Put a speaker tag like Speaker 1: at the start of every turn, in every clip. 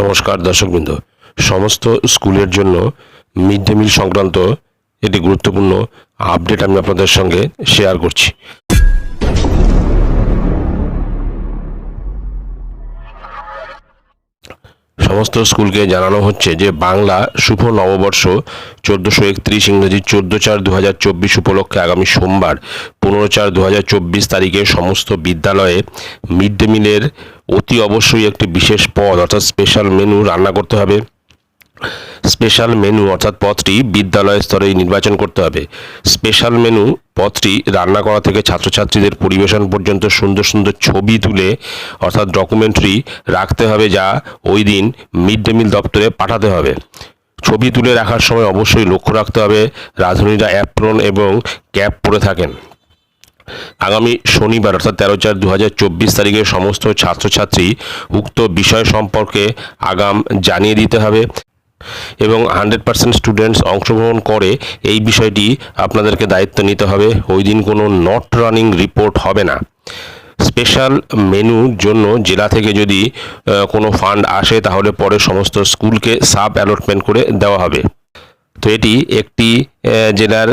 Speaker 1: নমস্কার দর্শকবৃন্দ। সমস্ত স্কুলের জন্য মিড ডে মিল সংক্রান্ত একটি গুরুত্বপূর্ণ আপডেট আমি আপনাদের সঙ্গে শেয়ার করছি। সমস্ত স্কুলকে জানানো হচ্ছে যে বাংলা শুভ নববর্ষ চোদ্দোশো একত্রিশ ইংরেজি চোদ্দ চার দু হাজার চব্বিশ উপলক্ষে আগামী সোমবার, পনেরো চার দু হাজার চব্বিশ তারিখে সমস্ত বিদ্যালয়ে মিড ডে মিলের অতি অবশ্যই একটি বিশেষ পদ, অর্থাৎ স্পেশাল মেনু রান্না করতে হবে। স্পেশাল মেনু অর্থাৎ পদটি বিদ্যালয় স্তরেই নির্বাচন করতে হবে। স্পেশাল মেনু পদটি রান্না করা থেকে ছাত্রছাত্রীদের পরিবেশন পর্যন্ত সুন্দর সুন্দর ছবি তুলে, অর্থাৎ ডকুমেন্টারি রাখতে হবে যা ওই দিন মিড ডে মিল দপ্তরে পাঠাতে হবে। ছবি তুলে রাখার সময় অবশ্যই লক্ষ্য রাখতে হবে, রাঁধুনিরা অ্যাপ্রন এবং ক্যাপ পরে থাকেন। আগামী শনিবার, অর্থাৎ তেরো চার দু তারিখে সমস্ত ছাত্রছাত্রী উক্ত বিষয় সম্পর্কে আগাম জানিয়ে দিতে হবে এবং হান্ড্রেড পার্সেন্ট স্টুডেন্টস অংশগ্রহণ করে এই বিষয়টি আপনাদেরকে দায়িত্ব নিতে হবে। ওই দিন কোনো নট রানিং রিপোর্ট হবে না। স্পেশাল মেনুর জন্য জেলা থেকে যদি কোনো ফান্ড আসে তাহলে পরে সমস্ত স্কুলকে সাব অ্যালটমেন্ট করে দেওয়া হবে। তো এটি একটি জেলার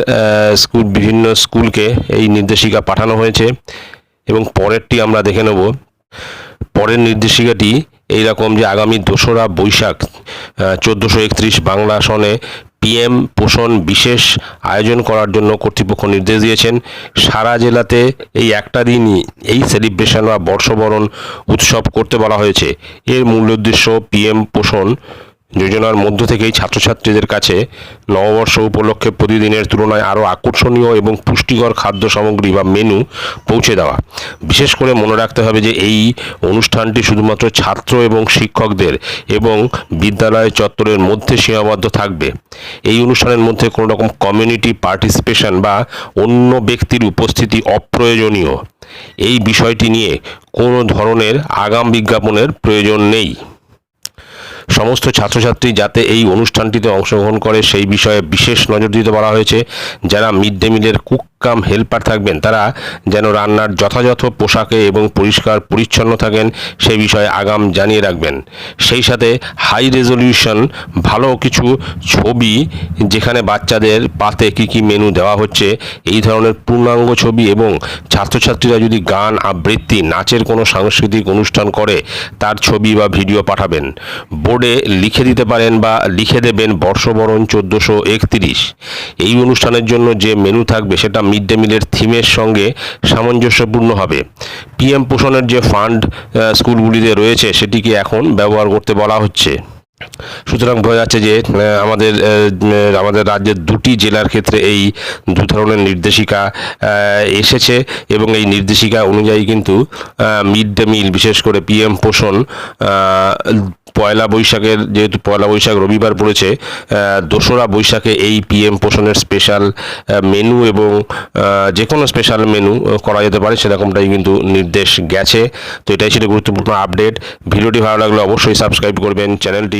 Speaker 1: স্কুল, বিভিন্ন স্কুলকে এই নির্দেশিকা পাঠানো হয়েছে এবং পরেরটি আমরা দেখে নেব। পরের নির্দেশিকাটি এই রকম যে আগামী দোসরা বৈশাখ চোদ্দোশো একত্রিশ বাংলা সনে পিএম পোষণ বিশেষ আয়োজন করার জন্য কর্তৃপক্ষ নির্দেশ দিয়েছেন। সারা জেলাতে এই একটা দিনই এই সেলিব্রেশন বা বর্ষবরণ উৎসব করতে বলা হয়েছে। এর মূল উদ্দেশ্য পিএম পোষণ যোজনার মধ্য থেকেই ছাত্রছাত্রীদের কাছে নববর্ষ উপলক্ষে প্রতিদিনের তুলনায় আরও আকর্ষণীয় এবং পুষ্টিকর খাদ্য সামগ্রী বা মেনু পৌঁছে দেওয়া। বিশেষ করে মনে রাখতে হবে যে এই অনুষ্ঠানটি শুধুমাত্র ছাত্র এবং শিক্ষকদের এবং বিদ্যালয় চত্বরের মধ্যে সীমাবদ্ধ থাকবে। এই অনুষ্ঠানের মধ্যে কোনো রকম কমিউনিটি পার্টিসিপেশন বা অন্য ব্যক্তির উপস্থিতি অপ্রয়োজনীয়। এই বিষয়টি নিয়ে কোনো ধরনের আগাম বিজ্ঞাপনের প্রয়োজন নেই। সমস্ত ছাত্রছাত্রী যাতে এই অনুষ্ঠানটিতে অংশগ্রহণ করে, সেই বিষয়ে বিশেষ নজর দিতে বলা হয়েছে। যারা মিড ডে মিলের কুক কাম হেল্পার থাকবেন। তারা যেন রান্নার যথাযথ পোশাকে এবং পরিষ্কার পরিচ্ছন্ন থাকেন সেই বিষয়ে আগাম জানিয়ে রাখবেন। সেই সাথে হাই রেজলিউশন, ভালো কিছু ছবি, যেখানে বাচ্চাদের পাতে কী কী মেনু দেওয়া হচ্ছে, এই ধরনের পূর্ণাঙ্গ ছবি এবং ছাত্রছাত্রীরা যদি গান, আবৃত্তি, নাচের কোনো সাংস্কৃতিক অনুষ্ঠান করে, তার ছবি বা ভিডিও পাঠাবেন। বোর্ডে লিখে দিতে পারেন বা লিখে দেবেন বর্ষবরণ চোদ্দোশো একত্রিশ। এই অনুষ্ঠানের জন্য যে মেনু থাকবে, সেটা মিড ডে মিলের থিমের সঙ্গে সামঞ্জস্যপূর্ণ হবে। পিএম পোষণের যে ফান্ড স্কুলগুলিতে রয়েছে, সেটিকে এখন ব্যবহার করতে বলা হচ্ছে। সুতরাং বোঝা যাচ্ছে যে আমাদের আমাদের রাজ্যের দুটি জেলার ক্ষেত্রে এই দু ধরনের নির্দেশিকা এসেছে এবং এই নির্দেশিকা অনুযায়ী কিন্তু মিড ডে মিল, বিশেষ করে পিএম পোষণ পয়লা বৈশাখের যেহেতু পয়লা বৈশাখ রবিবার পড়েছে দোসরা বৈশাখে এই পিএম পোষণের স্পেশাল মেনু এবং যে কোনো স্পেশাল মেনু করা যেতে পারে, সেরকমটাই কিন্তু নির্দেশ গেছে। তো এটাই ছিল গুরুত্বপূর্ণ আপডেট ভিডিওটি ভালো লাগলে অবশ্যই সাবস্ক্রাইব করবেন চ্যানেলটি